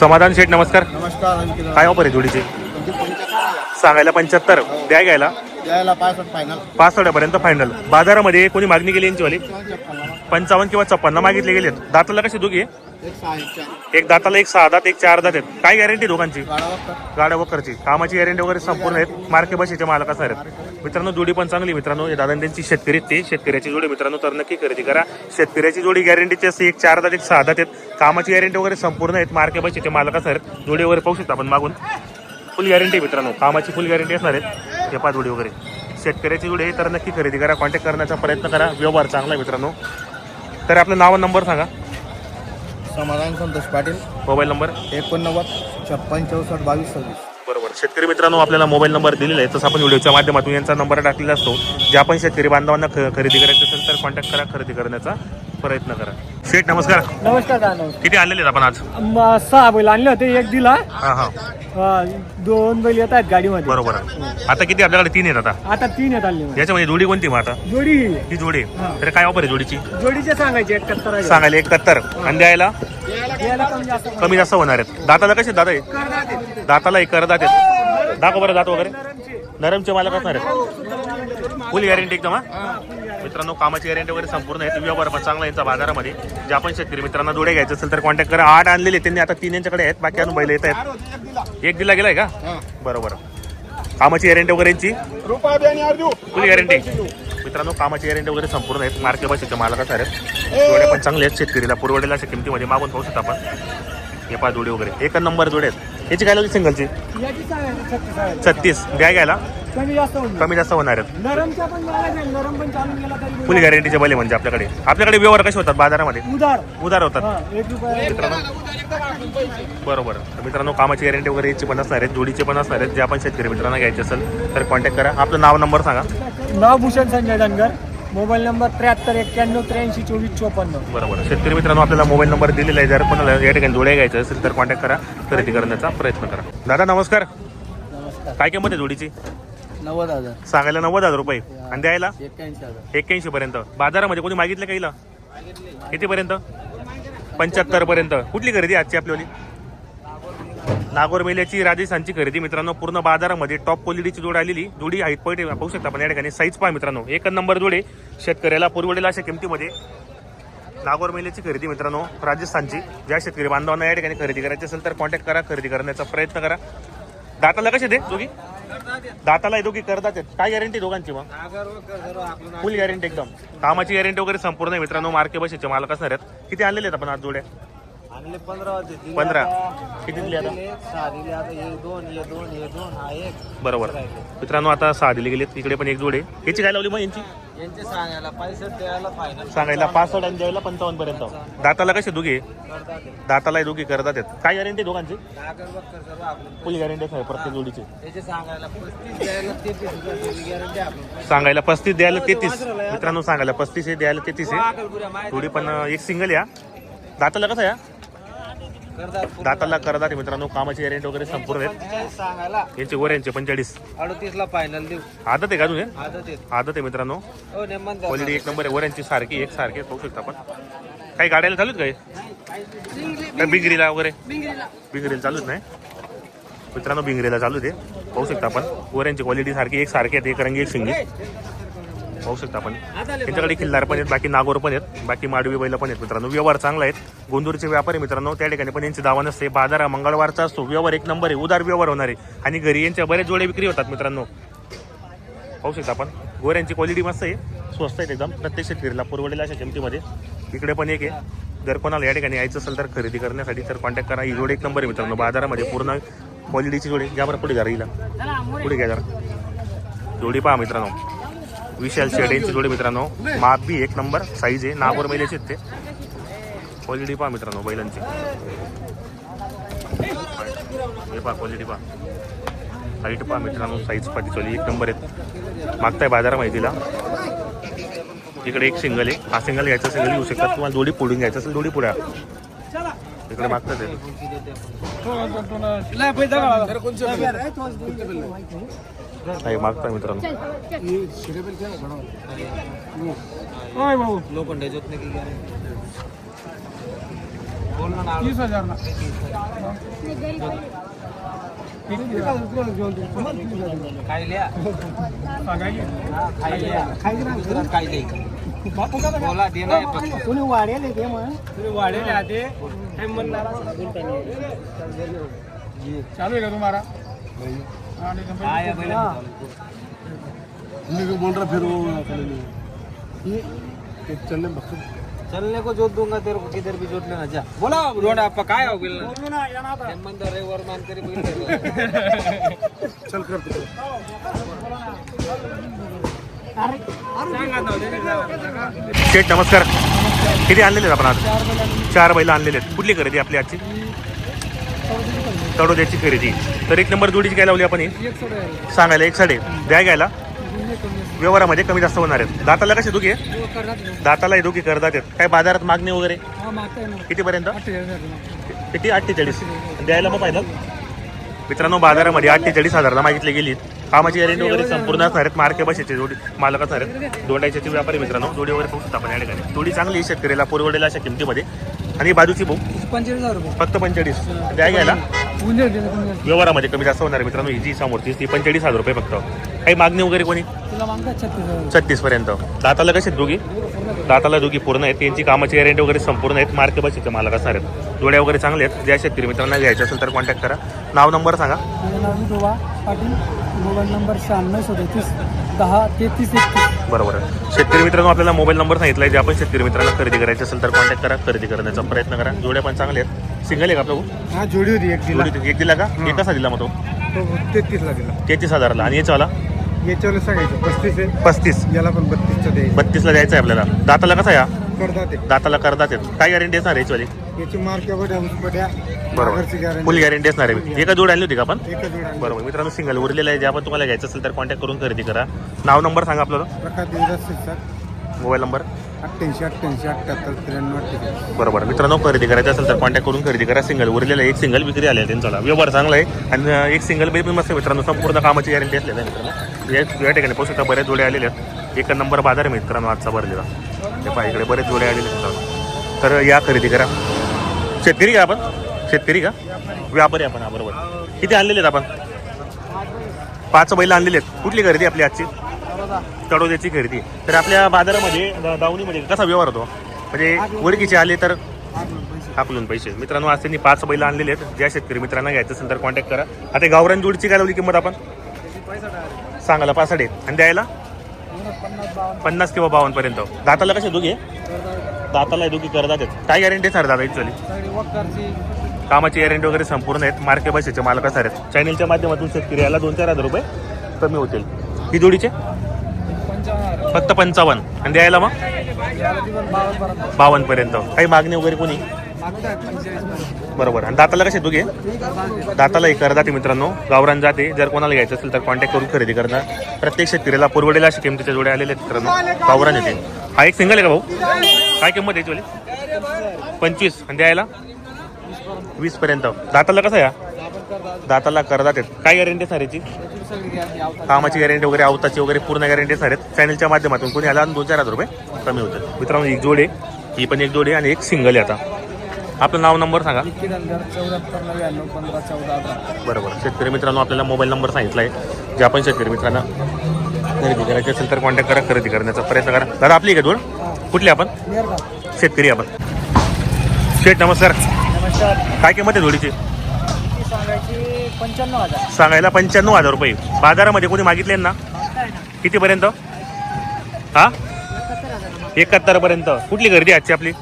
समाधान शेठ नमस्कार. नमस्कार अंकित. काय ऑफर आहे जोडीची? सांगायला पंच्याहत्तर. द्या घ्यायला? द्यायला पासष्ट फायनल पाच बाजारामध्ये कोणी मागणी केली यांची वाली पंचावन्न किंवा छप्पन्न मागितले गेलेत. दाताला कशी दोघी आहे? एक दाताला एक सहा दात एक चार दात आहेत. काय गॅरंटी दोघांची? गाड्या वकरची कामाची गॅरंटी वगैरे संपूर्ण आहेत. मार्के बशीचे मालक असणार आहेत. मित्रांनो जोडी पण चांगली मित्रांनो हे दादा त्यांची शेतकरी ते. शेतकऱ्याची जोडी मित्रांनो तर नक्की खरेदी करा. शेतकऱ्याची जोडी गॅरंटीची असते एक चार दात एक सहा दात आहेत. कामाची गॅरंटी वगैरे संपूर्ण आहेत. मार्के बशीचे मालक असणार आहेत. जोडी वगैरे पाहू शकता आपण मागून. फुल गॅरंटी मित्रांनो. कामाची फुल गॅरंटी असणार आहेत. हे जोडी वगैरे. शेतकऱ्याची जोडी आहे तर नक्की खरेदी करा. कॉन्टॅक्ट करण्याचा प्रयत्न करा. व्यवहार चांगला आहे मित्रांनो. तर आपलं नाव नंबर सांगा. समाधान संतोष पाटील. Mobile number? एकोणनव्वद छप्पन चौसष्ट बावीस सव्वीस. बरोबर. शेतकरी मित्रांनो आपल्याला मोबाईल नंबर दिलेला आहे. तसं आपण व्हिडिओच्या माध्यमातून यांचा नंबर टाकलेला असतो. जे आपण शेतकरी बांधवांना ख- खरेदी करायचं असेल तर कॉन्टॅक्ट करा खरेदी करण्याचा. प्रयत्न करा. शेठ नमस्कार. नमस्कार दादा किती आणलेले आहेत आपण आज? म- सहा बैल आणले होते एक दिला. हा हा. अ, दोन बैल येत आहेत गाडीमध्ये. बरोबर आता किती आपल्याकडे तीन आहेत आता? आता तीन येत आले याच्यामध्ये जोडी कोणती मग आता? जोडी. ही. ही जोडी. हा. तर काय ऑफर आहे जोडीची? जोडीचे सांगायचे एकाहत्तर आहे. सांगायला एकाहत्तर आणि द्यायला? याला कमी जास्त कमी. कमी जास्त होणार आहेत. दाताला कसे दादा आहे दाताला एक करदात आहेत. दाखव बरं दात वगैरे. नरमचे. मालक असणार आहेत. फुल गॅरंटी एकदम हा. मित्रांनो कामाची गॅरंटी वगैरे संपूर्ण आहे व्यवहार पण चांगला यांचा बाजारामध्ये. जे आपण शेतकरी मित्रांना जोडे घ्यायचे असेल तर कॉन्टॅक्ट करा. आठ आणलेले त्यांनी. आता तीन यांच्याकडे आहेत. बाकी अजून बैल येत आहेत. एक दिला गेलाय का? बरोबर. कामाची गॅरंटी वगैरे फुल गॅरंटी मित्रांनो कामाची गॅरंटी वगैरे संपूर्ण आहेत. मार्के बसेचे मालक असणार आहेत. जोड्या पण चांगले आहेत शेतकरीला. पुरवडेला अशा किमतीमध्ये मागून पाहू शकता आपण. हे पाच जोडे वगैरे. एक नंबर जोडे आहेत. याची काय लागली सिंगलची. छत्तीस द्या घ्यायला? कमी जास्त. कमी होणार आहेत. नरमच्या पण मागायचे नरम पण चालून गेला तरी फुल गॅरंटीचे बैल म्हणजे आपल्याकडे. आपल्याकडे व्यवहार कसे होतात बाजारामध्ये? उधार. उधार होतात. हा एक रुपया. बरोबर. तर मित्रांनो कामाची गॅरंटी वगैरे याची पण असणार आहेत जोडीचे पण असणार आहेत जे आपण शेतकरी मित्रांना घ्यायचे असेल तर कॉन्टॅक्ट करा. आपलं नाव नंबर सांगा. नाव भूषण संजय धनगर मोबाईल नंबर त्र्याहत्तर एक्क्याण्णव त्र्याऐंशी चोवीस चोपन्न. बरोबर. शेतकरी मित्रांनो आपल्याला मोबाईल नंबर दिलेला आहे. जर कोणाला या ठिकाणी जोड्या घ्यायचं असेल तर कॉन्टॅक्ट करा. खरेदी करण्याचा प्रयत्न करा. दादा नमस्कार. नमस्कार. काय किंमत आहे जोडीची? नव्वद हजार. सांगायला नव्वद हजार रुपये. आणि द्यायला? एक्क्याऐंशी हजार. एक्क्याऐंशी पर्यंत. बाजारामध्ये कोणी मागितलं का हिला? कितीपर्यंत पंच्याहत्तर पर्यंत. कुठली खरेदी आजची आपल्याली नागोर मेल्याची राजस्थानची खरेदी. मित्रांनो पूर्ण बाजारामध्ये टॉप क्वालिटीची जोड आलेली. जोडी हाईट पॉईंट पाहू शकता आपण या ठिकाणी. साईज पहा मित्रांनो. एक नंबर जोडे. शेतकऱ्याला पुरवडेला अशा किमतीमध्ये. नागोर मेल्याची खरेदी मित्रांनो राजस्थानची. ज्या शेतकरी बांधवांना या ठिकाणी खरेदी करायची असेल तर कॉन्टॅक्ट करा. खरेदी करण्याचा प्रयत्न करा. दाताला कसे दे दोघी दाताला हे दोघी करतात काय गॅरंटी दोघांची मग? फुल गॅरंटी एकदम. कामाची गॅरंटी वगैरे संपूर्ण आहे मित्रांनो. मार्के बसेचे मालक असणार आहेत. किती आणलेले आहेत आपण आज जोड्या? आणले पंधरा होते. दिले पंधरा. आता- किती दिले आता? सहा दिले आता हे दोन हे दोन हे दोन हा एक. बरोबर. मित्रांनो आता सहा दिले गेलेत. इकडे पण एक जोड आहे. याची काय लावली मग यांची? यांचे सांगायला पैसे द्यायला फायनल सांगायला पासष्ट आणि द्यायला पंचावन्न पर्यंत. दाताला कसे दोघे? दाताला हे दोघी करतात आहेत काय गॅरंटी दोघांची? नागर बक्कर सर्व आपलं. फुल गॅरंटी आहे प्रत्येक जोडीची. सांगायला पस्तीस द्यायला तेहतीस रुपये गॅरंटी आपलं. सांगायला पस्तीस द्यायला तेहतीस. मित्रांनो सांगायला पस्तीस आहे द्यायला तेहतीस आहे. अकलपुऱ्या माहिती जोडी पण अं, एक सिंगल या. दाताला कसं या? दाताला करतात मित्रांनो कामाची गॅरंटी वगैरे संपूर्ण आहेत. सांगायला. यांचे वर यांचे पंचेचाळीस. अडतीस ला फायनल देऊ. आदत आहे का आदत येत आदत आहे मित्रांनो. हो नेमन क्वालिटी एक नंबर आहे वर यांची सारखी एक सारखी पाहू शकता आपण. काही गाड्याला चालूच काय काय बिंगरीला वगैरे? बिंगरीला. चालूच नाही? मित्रांनो बिंगरीला चालू ते पाहू शकता आपण. वर यांची क्वालिटी सारखी एक सारखी आहेत एक रंगी एक शिंगी. पाहू शकता आपण. त्यांच्याकडे किल्लार पण आहेत बाकी नागोर पण आहेत बाकी माडवी बैल पण आहेत मित्रांनो. व्यवहार चांगला आहेत. गोंदूरचे व्यापारी मित्रांनो त्या ठिकाणी पण यांची दावा नसते. बाजार मंगळवारचा असतो. व्यवहार एक नंबर आहे. उदार व्यवहार होणार. आहे आणि घरी यांच्या बरेच जोडे विक्री होतात मित्रांनो. पाहू शकता आपण. गोऱ्यांची क्वालिटी मस्त आहे. स्वस्त आहेत एकदम. प्रत्येक शेतकरीला पुरवलेल्या अशा किमतीमध्ये. इकडे पण एक आहे. जर कोणाला या ठिकाणी यायचं असेल तर खरेदी करण्यासाठी तर कॉन्टॅक्ट करा. ही जोड एक नंबर आहे मित्रांनो. बाजारामध्ये पूर्ण क्वालिटीची जोडी घ्या बरं पुढे जरा हिला. पुढे घ्या जरा. जोडी पहा मित्रांनो. विशाल शेडेंची जोडी मित्रांनो. माप बी एक नंबर साईज आहे. नागोर महिलेचे ते. क्वालिटी पहा मित्रांनो बैलांची. हे पहा क्वालिटी पहा. हाईट पहा मित्रांनो साईज पाठी चोली एक नंबर आहेत. मागताय बाजार माहितीला. इकडे एक सिंगल आहे. हा सिंगल घ्यायचा सिंगल येऊ शकतात तुम्हाला जोडी पुढून घ्यायचं असेल जोडी पुढ्या इकडे मागतात आहे नाही मागताय मित्रांनो. तीस हजार ना. नाही. कोणी वाढेल ते. मग तुम्ही वाढेल आते काय म्हणणार? चालू आहे का तुम्हाला? हा, चलने को जोत दूंगा तेरे को किधर भी जोत लेना। जा। बोला रोड आप काय हो बिल? मान करी बैल शेठ नमस्कार. किती आणलेले आहेत आपण आज? चार बैल आणलेले आहेत. कुठली खरेदी आपली आजची? तडोद्याची खरेदी. तर एक नंबर जोडीची काय लावली आपण ही? सांगायला एक साडे. द्या घ्यायला. व्यवहारामध्ये कमी जास्त होणार आहेत. दाताला कसे दुखी आहे दाताला हे दुखी करतात आहेत. काय बाजारात मागणी वगैरे? कितीपर्यंत? किती? अठ्ठेचाळीस द्यायला मग पाहिलं मित्रांनो बाजारामध्ये अठ्ठेचाळीस हजारला मागितली गेली. कामाची गॅरंटी वगैरे संपूर्ण असणार आहेत. मार्के बसेचे जोडी मालक असणार आहेत. दोंडायचे व्यापारी मित्रांनो जोडी वगैरे पोहोचतात आपण या ठिकाणी. जोडी चांगली आहे शेतकऱ्याला पुरवडेला अशा किमतीमध्ये. आणि बाजूची भाऊ रुपये. फक्त पंचेचाळीस. द्या घ्यायला. व्यवहारामध्ये कमी जास्त होणार आहे मित्रांनो. ही जी समोरची ती पंचेचाळीस हजार रुपये फक्त. काही मागणी वगैरे कोणी? छत्तीस पर्यंत. दाताला कसे दोघी? दाताला दोघी पूर्ण आहेत. त्यांची कामाची गॅरंटी वगैरे संपूर्ण आहेत. मार्के बसीचे मालक असणार आहेत. जोड्या वगैरे चांगले आहेत. ज्या शेतकरी मित्रांना घ्यायचे असेल तर कॉन्टॅक्ट करा. नाव नंबर सांगा. नाव पाटील. मोबाईल नंबर शहाण्णव सदतीस दहा तेहतीस एकतीस. बरोबर आहे. शेतकरी मित्रांनो आपल्याला मोबाईल नंबर सांगितला आहे. जे आपण शेतकरी मित्रांना खरेदी करायची असेल तर कॉन्टॅक्ट करा. खरेदी करण्याचा प्रयत्न करा. जोड्या पण चांगले आहेत. सिंगल आहे का आपलं? हा जोडी होती एक जोडी एक दिला का? एक कसा दिला मग तो? तेहतीसला दिला. तेहतीस हजारला. आणि याच्यावाला? याच्यावर सांगायचं पस्तीस आहे. पस्तीस. याला पण बत्तीसचं द्यायचं. बत्तीसला द्यायचं आहे आपल्याला. दाताला कसा या करतात दाताला करतात आहेत काय गॅरंटी असणार आहे याचीवाली? याची मार्क बरोबर. फुल गॅरंटी असणार आहे. एका जोड आणली होती का आपण बरोबर. मित्रांनो सिंगल उरलेलं आहे. जे आपण तुम्हाला घ्यायचं असेल तर कॉन्टॅक्ट करून खरेदी करा. नाव नंबर सांगा आपल्याला. मोबाईल नंबर अठ्ठ्याऐंशी अठ्ठ्याऐंशी अठ्ठ्याहत्तर त्र्याण्णव बरोबर. मित्रांनो खरेदी करायचं असेल तर कॉन्टॅक्ट करून खरेदी करा. सिंगल उरलेला एक सिंगल विक्री आले त्यांचा व्यवहार चांगला आहे. आणि एक सिंगल बेबी मस्त मित्रांनो. संपूर्ण कामाची गॅरंटी असलेली आहे मित्रांनो. या ठिकाणी शकता बऱ्याच जोडे आलेले आहेत. एक नंबर बाजार आहे मित्रांनो आजचा भरलेला. ते पहा इकडे बरेच जोडे आलेले आहेत मित्रांनो. तर या खरेदी करा. शेतकरी का आपण? शेतकरी का? व्यापारी आपण हा बरोबर. किती आणलेले आहेत आपण? पाच बैल आणलेले आहेत. कुठली खरेदी आपली आजची? तडोद्याची खरेदी. तर आपल्या बाजारामध्ये दावणीमध्ये कसा व्यवहार होतो? म्हणजे ओळखीचे आले तर? हाकलून पैसे. मित्रांनो आज त्यांनी पाच बैल आणलेले आहेत. ज्या शेतकरी मित्रांना घ्यायचं असेल तर कॉन्टॅक्ट करा. आता गावरान जोडची काय लावली किंमत आपण? सांगायला पासष्ट आणि द्यायला? पन्नास किंवा बावन्न पर्यंत. दाताला कसे दोघे? दाताला दुखी करतात काय गॅरंटी सर दादा ॲक्च्युअली कामाची गॅरंटी वगैरे संपूर्ण आहेत. मार्के बसेचे मालक सर आहेत. चॅनलच्या माध्यमातून शेतकरी याला दोन चार हजार रुपये कमी होतील. ही जोडीचे? फक्त पंचावन्न. आणि द्यायला मग? याला बावन्न पर्यंत. काही मागणी वगैरे कोणी? बरोबर. आणि दाताला कसे दुघे? दाताला एक करदाते मित्रांनो. गावरान जाते. जर कोणाला घ्यायचं असेल तर कॉन्टॅक्ट करून खरेदी करणार. प्रत्येक शेतकऱ्याला पुरवडेला अशा किमतीच्या जोड्या आलेल्या आहेत मित्रांनो. गावरान येते. हा एक सिंगल आहे का भाऊ? काय किंमत आहे याची पंचवीस. आणि द्यायला? वीस पर्यंत. दाताला कसं या दाताला करदात आहेत काय गॅरंटी सर याची? कामाची गॅरंटी वगैरे अवताची वगैरे पूर्ण गॅरंटी सर आहेत चॅनलच्या माध्यमातून कोणी आला दोन चार हजार रुपये कमी होतात. मित्रांनो एक जोड आहे. ही पण एक जोड आहे आणि एक सिंगल आहे आता. आपलं नाव नंबर सांगा. इतकी नंतर चौऱ्याहत्तर नव्याण्णव पंधरा चौदा अठरा बरोबर. शेतकरी मित्रांनो आपल्याला मोबाईल नंबर सांगितला आहे जे आपण शेतकरी मित्रांना खरेदी करायची असेल तर कॉन्टॅक्ट करा खरेदी करण्याचा प्रयत्न करा. दादा आपली का जोड कुठली आपण? शेतकरी आपण. शेठ नमस्कार. नमस्कार. काय किंमत आहे जोडीची? पंच्याण्णव हजार. सांगायला पंच्याण्णव हजार रुपये. बाजारामध्ये कोणी मागितले ना? कितीपर्यंत? हा? एकाहत्तर हजार एकाहत्तर पर्यंत कुठली खरेदी आजची आपली?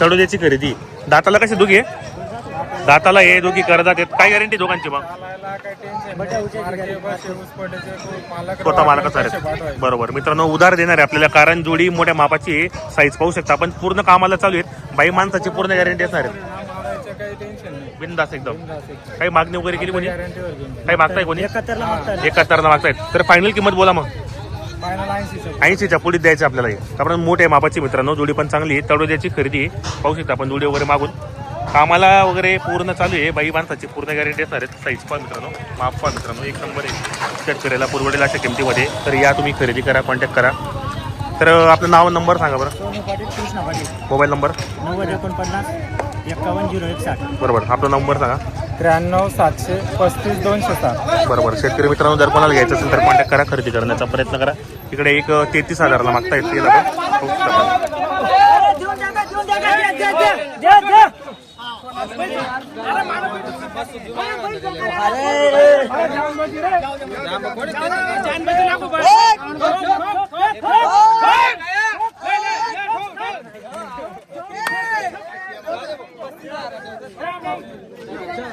चढोद्याची खरेदी. दाताला कशी दोघी आहे? दाताला हे दोघी करतात आहेत. काय गॅरंटी दोघांची मग? स्वतः मालकच आहेत बरोबर. मित्रांनो उधार देणार आहे आपल्याला. कारण जोडी मोठ्या मापाची साईज पाहू शकता. आपण पूर्ण कामाला चालू आहेत. बाई माणसाची पूर्ण गॅरंटी असणार आहे बिंदास एकदम. काही मागणी वगैरे केली कोणी? काही मागताय कोणी? एकाहत्तरला मागतायत. तर फायनल किंमत बोला मग. ऐंशीच्या पुढीत द्यायचं आपल्याला. कारण मोठ्या मापाची मित्रांनो जोडी पण चांगली आहे. तडोद्याची खरेदी आहे. पाहू शकता आपण जोडी वगैरे मागून. कामाला वगैरे पूर्ण चालू आहे. बाई माणसाची पूर्ण गॅरंटी असणार आहेत साईज पण मित्रांनो. माप पण मित्रांनो. एक नंबर आहे. शेतकऱ्याला पुरवडेल अशा किमतीमध्ये. तर या तुम्ही खरेदी करा कॉन्टॅक्ट करा. तर आपलं नाव नंबर सांगा बरं. Mobile number. नव्वद एकोणपन्नास एकावन्न झिरो एक साठ बरोबर. आपला नंबर सांगा. त्र्याण्णव सातशे पस्तीस दोनशे सात. बरोबर. शेतकरी मित्रांनो जर कोणाला घ्यायचं असेल तर कॉन्टॅक्ट करा खरेदी करण्याचा प्रयत्न करा. इकडे एक तेहतीस हजारला मागता येत. ते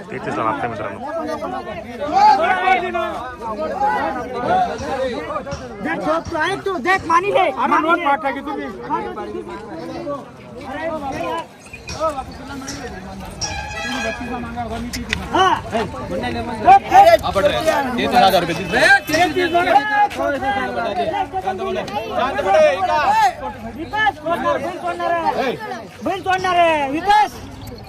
तेहतीस बघू शकता मित्रांनो देख बैल तोडणार आहे विकास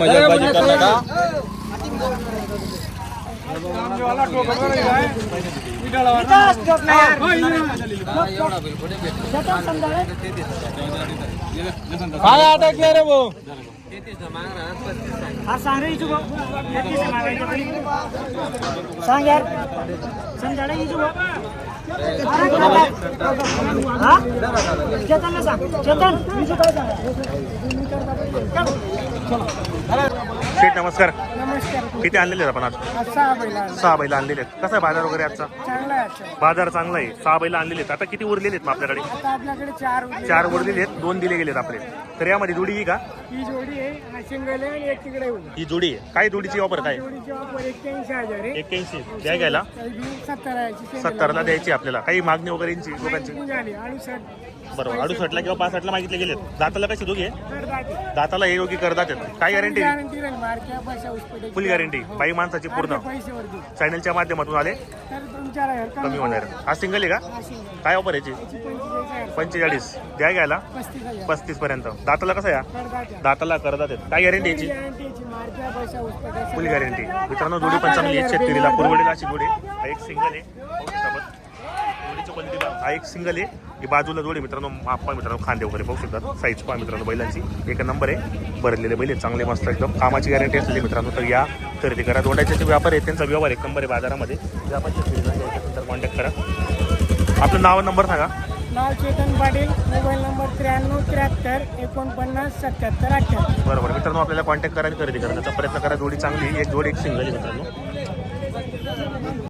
मजा बाजी करणार का समजा रे. काय रे भाऊ हा सांग रे. सांग यार समजा चेतनला सांग चेतन शेठ नमस्कार. नमस्कार किती आणलेले आहेत आपण आज? सहा बैला सहा बैल आणलेले आहेत. कसा आहे बाजार वगैरे आजचा? चांगला आहे आजचा. बाजार चांगला आहे. सहा बैल आणलेले आहेत. आता किती उरलेले आहेत मग आपल्याकडे? आता आपल्याकडे चार उरले. चार उरलेले आहेत. दोन दिले गेलेत आपले. तर यामध्ये जोडी ही का? ही जोडी आहे हा सिंगल आहे आणि एक तिकडे ही जोडी आहे. काय जोडीची ऑफर काय? जोडीची ऑफर एक्क्याऐंशी हजार आहे. एक्क्याऐंशी. द्या घ्यायला. काही बी सत्तर आहे single सत्तरला द्यायची आपल्याला. काही मागणी वगैरे लोकांची. झाली अडुसष्ट बरोबर. अडुसष्टला किंवा पासष्टला मागितले गेलेत. दाताला कशी दोघे दाताला हे योगी करतात काय गॅरंटी गॅरंटी राहील. मार्क्या पैसा हॉस्पिटल फुल गॅरंटी बाई माणसाची पूर्ण. चॅनलच्या माध्यमातून आले? कमी होणार हा सिंगल आहे का? काय ऑफर याची? पंचेचाळीस. द्या घ्यायला. पस्तीस पर्यंत. दाताला कसं या दाताला करतात काय गॅरंटी याची? फुल गॅरंटी मित्रांनो जोडी पण चांगली आहे. शेतकरीला. पुरवडेला अशी जोडी. हा एक सिंगल आहे पाहू शकता आपण. जोडीची क्वालिटी पहा. हा एक सिंगल आहे. ही बाजूला जोडी मित्रांनो माप मित्रांनो खांदे वगैरे पाहू शकतात. साईज पहा मित्रांनो बैलांची. एक नंबर आहे. भरलेले बैल आहेत चांगले मस्त एकदम. कामाची गॅरंटी असलेली मित्रांनो तर या खरेदी करा. दोंडाचे जे व्यापार आहे त्यांचा व्यवहार एक नंबर आहे बाजारामध्ये. तर कॉन्टॅक्ट करा. आपलं नाव नंबर सांगा. नाव चेतन पाटील मोबाईल नंबर त्र्याण्णव त्र्याहत्तर एकोणपन्नास सत्याहत्तर अठ्ठ्याहत्तर. बरोबर. मित्रांनो आपल्याला कॉन्टॅक्ट करा आणि खरेदी करण्याचा प्रयत्न करा. जोडी चांगली. एक जोडी एक सिंगल आहे मित्रांनो.